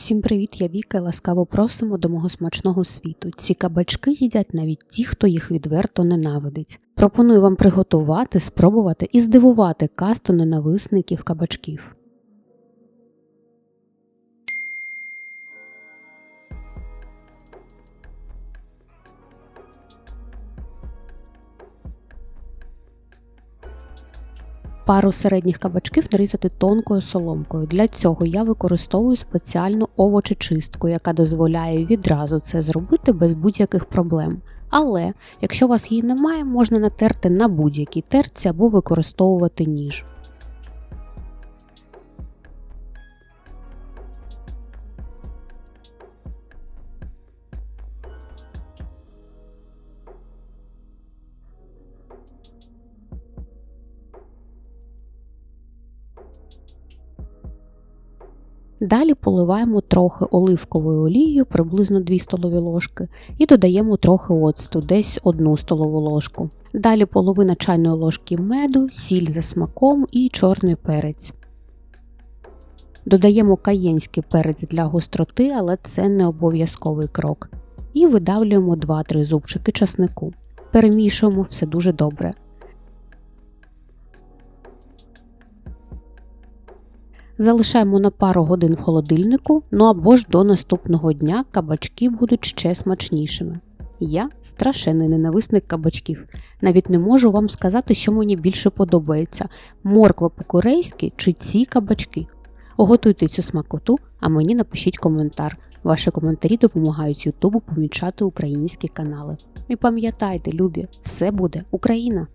Всім привіт, я Віка і ласкаво просимо до мого смачного світу. Ці кабачки їдять навіть ті, хто їх відверто ненавидить. Пропоную вам приготувати, спробувати і здивувати касту ненависників кабачків. Пару середніх кабачків нарізати тонкою соломкою. Для цього я використовую спеціальну овочечистку, яка дозволяє відразу це зробити без будь-яких проблем. Але якщо у вас її немає, можна натерти на будь-якій терці або використовувати ніж. Далі поливаємо трохи оливковою олією, приблизно 2 столові ложки, і додаємо трохи оцту, десь 1 столову ложку. Далі половина чайної ложки меду, сіль за смаком і чорний перець. Додаємо каєнський перець для гостроти, але це не обов'язковий крок. І видавлюємо 2-3 зубчики часнику. Перемішуємо все дуже добре. Залишаємо на пару годин в холодильнику, ну або ж до наступного дня кабачки будуть ще смачнішими. Я страшенний ненависник кабачків. Навіть не можу вам сказати, що мені більше подобається: морква по-корейськи чи ці кабачки. Готуйте цю смакоту, а мені напишіть коментар. Ваші коментарі допомагають Ютубу помічати українські канали. І пам'ятайте, любі, все буде Україна!